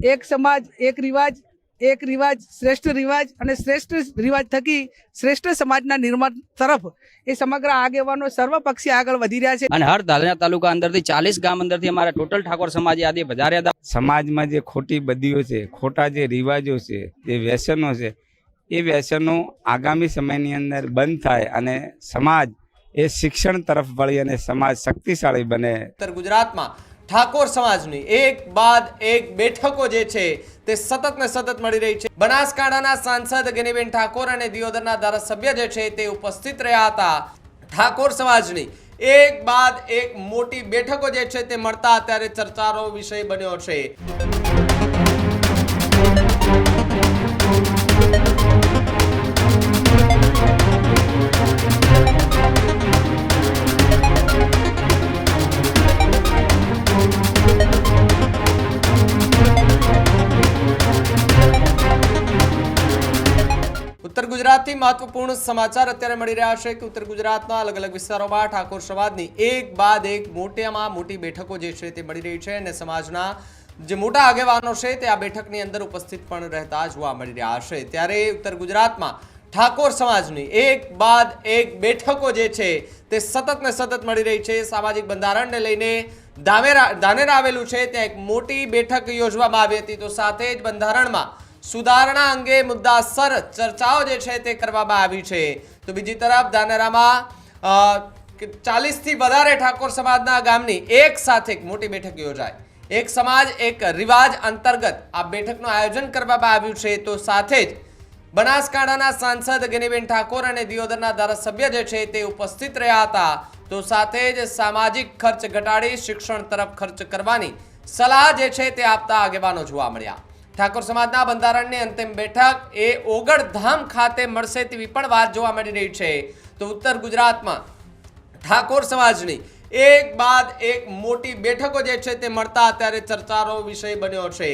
એક સમાજ એક રિવાજ એક રિવાજ શ્રેષ્ઠ રિવાજ અને શ્રેષ્ઠ રિવાજ થકી શ્રેષ્ઠ સમાજના નિર્માણ તરફ એ સમગ્ર આગેવાનો સર્વપક્ષી આગળ વધી રહ્યા છે. અને હર ધાલના તાલુકા અંદરથી ચાલીસ ગામ અંદરથી અમારા ટોટલ ઠાકોર સમાજે આજે વધાર્યા હતા. સમાજમાં જે ખોટી બદીઓ છે ખોટા જે રિવાજો છે જે વ્યસનો છે એ વ્યસનો આગામી સમયની અંદર બંધ થાય અને સમાજ એ શિક્ષણ તરફ વળી અને સમાજ શક્તિશાળી બને. ઉત્તર ગુજરાતમાં ઠાકોર સમાજની એક બાદ એક બેઠકો જે છે તે સતત ને સતત મળી રહી છે. બનાસકાંઠાના સાંસદ ગિનીબેન ઠાકોર અને દિયોદરના ધારાસભ્ય જે છે તે ઉપસ્થિત રહ્યા હતા. ઠાકોર સમાજની એક બાદ એક મોટી બેઠકો જે છે તે મળતા અત્યારે ચર્ચાનો વિષય બન્યો છે. ગુજરાતથી મહત્વપૂર્ણ સમાચાર અત્યારે મળી રહ્યા છે કે ઉત્તર ગુજરાતના અલગ અલગ વિસ્તારોમાં ઠાકોર સમાજની એક બાદ એક મોટામાં મોટી બેઠકો જે છે તે મળી રહી છે અને સમાજના જે મોટા આગેવાનો છે તે આ બેઠકની અંદર ઉપસ્થિત પણ રહેતા જોવા મળી રહ્યા છે. ત્યારે ઉત્તર ગુજરાતમાં ઠાકોર સમાજની એક બાદ એક બેઠકો જે છે તે સતત ને સતત મળી રહી છે. સામાજિક બંધારણને લઈને ધામેરા, ધાનેરા આવેલું છે. ત્યાં એક મોટી બેઠક યોજવામાં આવી હતી. તો સાથે જ બંધારણમાં સુધારણા અંગે મુદ્દાસર ચર્ચાઓ જે છે તે કરવામાં આવી છે. તો બીજી તરફ ધાનેરામાં ચાલીસથી વધારે ઠાકોર સમાજના ગામની એક સાથે એક મોટી બેઠક યોજાય એક સમાજ, એક રિવાજ અંતર્ગત આ બેઠકનું આયોજન કરવામાં આવ્યું છે. તો સાથે જ બનાસકાંઠાના સાંસદ ગિનીબેન ઠાકોર અને દિયોદરના ધારાસભ્ય જે છે તે ઉપસ્થિત રહ્યા હતા. તો સાથે જ સામાજિક ખર્ચ ઘટાડી શિક્ષણ તરફ ખર્ચ કરવાની સલાહ જે છે તે આપતા આગેવાનો જોવા મળ્યા. ઠાકોર સમાજના બંધારણની અંતિમ બેઠક એ ઓગળધામ ખાતે મળશે તેવી પણ વાત જોવા મળી રહી છે. તો ઉત્તર ગુજરાતમાં ઠાકોર સમાજની એક બાદ એક મોટી બેઠકો જે છે તે મળતા અત્યારે ચર્ચાનો વિષય બન્યો છે.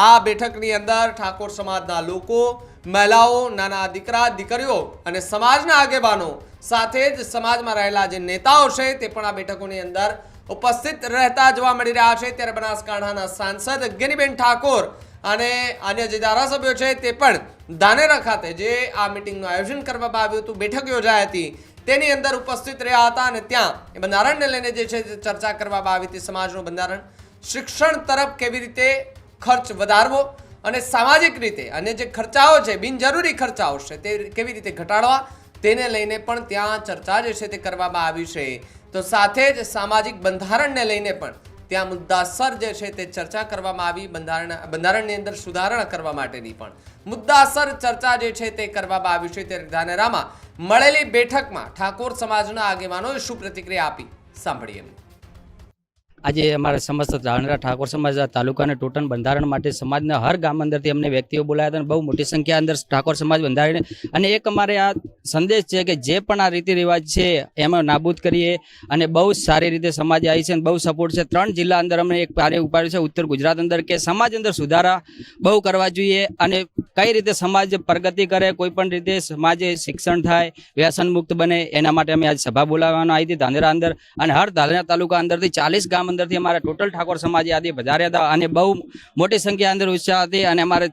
આ બેઠકની અંદર ઠાકોર સમાજના લોકો, મહિલાઓ, નાના દીકરા, દીકરીઓ અને સમાજના આગેવાનો સાથે જ સમાજમાં રહેલા જે નેતાઓ છે તે પણ આ બેઠકોની અંદર ઉપસ્થિત રહેતા જોવા મળી રહ્યા છે. ત્યારે બનાસકાંઠાના સાંસદ ગેનીબેન ઠાકોર અને અન્ય જે ધારાસભ્યો છે તે પણ ધાનેરા ખાતે જે આ મિટિંગનું આયોજન કરવામાં આવ્યું હતું, બેઠક યોજાઈ હતી, તેની અંદર ઉપસ્થિત રહ્યા હતા અને ત્યાં એ બંધારણને લઈને જે છે ચર્ચા કરવામાં આવી હતી, સમાજનું બંધારણ. શિક્ષણ તરફ કેવી રીતે ખર્ચ વધારવો અને સામાજિક રીતે અને જે ખર્ચાઓ છે, બિનજરૂરી ખર્ચાઓ છે, તે કેવી રીતે ઘટાડવા, તેને લઈને પણ ત્યાં ચર્ચા જે છે તે કરવામાં આવી છે. તો સાથે જ સામાજિક બંધારણને લઈને પણ ત્યાં મુદ્દાસર જે છે તે ચર્ચા કરવામાં આવી, બંધારણ બંધારણની અંદર સુધારણા કરવા માટેની પણ. મુદ્દાસર ચર્ચા જે છે તે કરવામાં આવી છે ત્યારે ધાનેરામાં મળેલી બેઠકમાં ઠાકોર સમાજના આગેવાનોએ શું પ્રતિક્રિયા આપી? સાંભળીએ. આજે અમારા સમસ્ત ધાનેરા ઠાકોર સમાજ તાલુકાના ટોટલ બંધારણ માટે સમાજના હર ગામ અંદરથી અમને વ્યક્તિઓ બોલાયા હતા અને બહુ મોટી સંખ્યા અંદર ઠાકોર સમાજ બંધારણ અને એક અમારે આ સંદેશ છે કે જે પણ આ રીતિ રિવાજ છે એમાં નાબૂદ કરીએ અને બહુ સારી રીતે સમાજ આવી છે અને બહુ સપોર્ટ છે. ત્રણ જિલ્લા અંદર અમને એક કાર્ય ઉપાડ્યું છે, ઉત્તર ગુજરાત અંદર કે સમાજ અંદર સુધારા બહુ કરવા જોઈએ અને કઈ રીતે સમાજ પ્રગતિ કરે, કોઈ પણ રીતે સમાજે શિક્ષણ થાય, વ્યસન મુક્ત બને એના માટે અમે આજ સભા બોલાવવાનો આવી હતી. ધાનેરા અંદર અને હર ધાનેરા તાલુકા અંદરથી ચાલીસ ગામ અંદરથી અમારા ટોટલ ઠાકોર સમાજે આજે વધાર્યા હતા અને બહુ મોટી સંખ્યા અંદર ઉત્સાહ હતી અને અમારે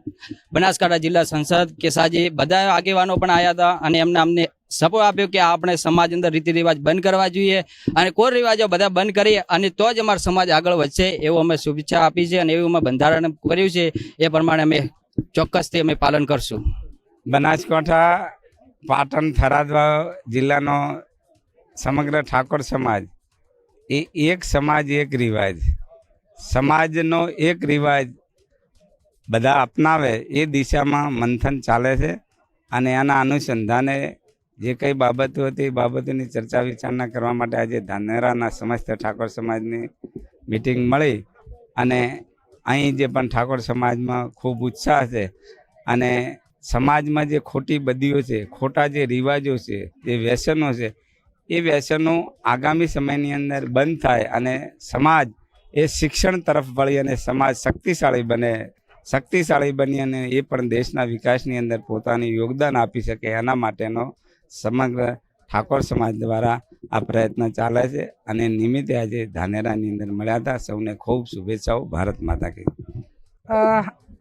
બનાસકાંઠા જિલ્લા સંસદ કે સાજી બધા આગેવાનો પણ આવ્યા હતા અને એમને અમને સપોર્ટ આપ્યો કે આપણે સમાજ અંદર રીતિ રિવાજ બંધ કરવા જોઈએ અને કોઈ રિવાજો બધા બંધ કરી અને તો જ અમારો સમાજ આગળ વધશે એવું અમે શુભેચ્છા આપી છે અને એવું અમે બંધારણ કર્યું છે એ પ્રમાણે અમે ચોક્કસથી અમે પાલન કરશું. બનાસકાંઠા, પાટણ, થરાદ જિલ્લાનો સમગ્ર ઠાકોર સમાજ એ એક સમાજ એક રિવાજ. સમાજનો એક રિવાજ બધા અપનાવે એ દિશામાં મંથન ચાલે છે અને એના અનુસંધાને જે કંઈ બાબતો હતી એ બાબતોની ચર્ચા વિચારણા કરવા માટે આજે ધાનેરાના સમસ્ત ઠાકોર સમાજની મિટિંગ મળી અને અહીં જે પણ ઠાકોર સમાજમાં ખૂબ ઉત્સાહ છે અને સમાજમાં જે ખોટી બદીઓ છે, ખોટા જે રિવાજો છે, જે વ્યસનો છે એ વ્યસનો આગામી સમયની અંદર બંધ થાય અને સમાજ એ શિક્ષણ તરફ વળી અને સમાજ શક્તિશાળી બને. શક્તિશાળી બની અને એ પણ દેશના વિકાસની અંદર પોતાનું યોગદાન આપી શકે એના માટેનો સમગ્ર ઠાકોર સમાજ દ્વારા આ પ્રયત્ન ચાલે છે અને નિમિત્તે આજે ધાનેરાની અંદર મળ્યા હતા. સૌને ખૂબ શુભેચ્છાઓ. ભારત માતા કે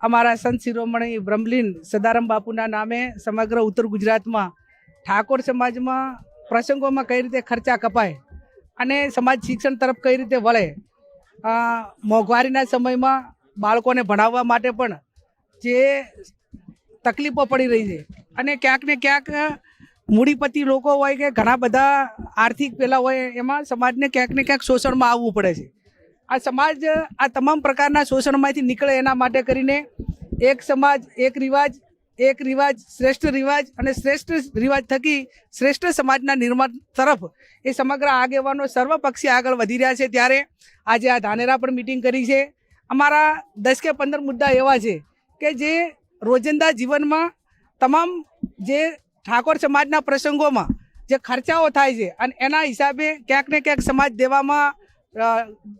અમારા સંત શિરોમણી બ્રહ્મલીન સદારામ બાપુના નામે સમગ્ર ઉત્તર ગુજરાતમાં ઠાકોર સમાજમાં પ્રસંગોમાં કઈ રીતે ખર્ચા કપાય અને સમાજ શિક્ષણ તરફ કઈ રીતે વળે મોંઘવારીના સમયમાં બાળકોને ભણાવવા માટે પણ જે તકલીફો પડી રહી છે અને ક્યાંક ને ક્યાંક મૂડીપતિ લોકો હોય કે ઘણા બધા આર્થિક પેલા હોય એમાં સમાજને ક્યાંક ને ક્યાંક શોષણમાં આવવું પડે છે. આ સમાજ આ તમામ પ્રકારના શોષણમાંથી નીકળે એના માટે કરીને એક સમાજ, એક રિવાજ એક રિવાજ, શ્રેષ્ઠ રિવાજ અને શ્રેષ્ઠ રિવાજ થકી શ્રેષ્ઠ સમાજના નિર્માણ તરફ એ સમગ્ર આગેવાનો સર્વપક્ષી આગળ વધી રહ્યા છે. ત્યારે આજે આ ધાનેરા પણ મિટિંગ કરી છે. અમારા દસ કે પંદર મુદ્દા એવા છે કે જે રોજિંદા જીવનમાં તમામ જે ઠાકોર સમાજના પ્રસંગોમાં જે ખર્ચાઓ થાય છે અને એના હિસાબે ક્યાંક ને ક્યાંક સમાજ દેવામાં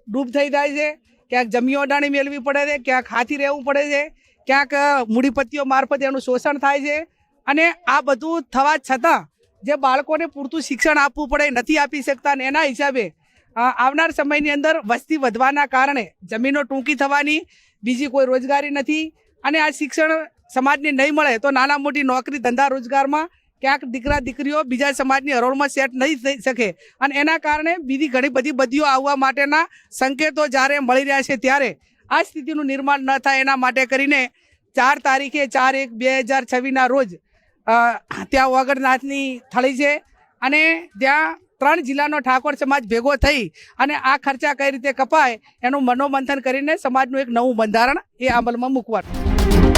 ડૂબ થઈ જાય છે. ક્યાંક જમી ઓડાણી મેળવી પડે છે, ક્યાંક હાથી રહેવું પડે છે. ક્યાંક મૂડીપતિઓ મારફતે એનું શોષણ થાય છે. અને આ બધું થવા છતાં જે બાળકોને પૂરતું શિક્ષણ આપવું પડે, નથી આપી શકતા અને એના હિસાબે આવનાર સમયની અંદર વસ્તી વધવાના કારણે જમીનો ટૂંકી થવાની, બીજી કોઈ રોજગારી નથી અને આ શિક્ષણ સમાજને નહીં મળે તો નાના મોટી નોકરી ધંધા રોજગારમાં ક્યાંક દીકરા દીકરીઓ બીજા સમાજની હરોળમાં સેટ નહીં થઈ શકે. અને એના કારણે બીજી ઘણી બધી બદીઓ આવવા માટેના સંકેતો જ્યારે મળી રહ્યા છે ત્યારે આ સ્થિતિનું નિર્માણ ન થાય એના માટે કરીને ચાર તારીખે ચાર એક બે હજાર છવ્વીસના રોજ ત્યાં વગરનાથની થળી છે અને ત્યાં ત્રણ જિલ્લાનો ઠાકોર સમાજ ભેગો થઈ અને આ ખર્ચા કઈ રીતે કપાય એનું મનોમંથન કરીને સમાજનું એક નવું બંધારણ એ અમલમાં મૂકવાનું.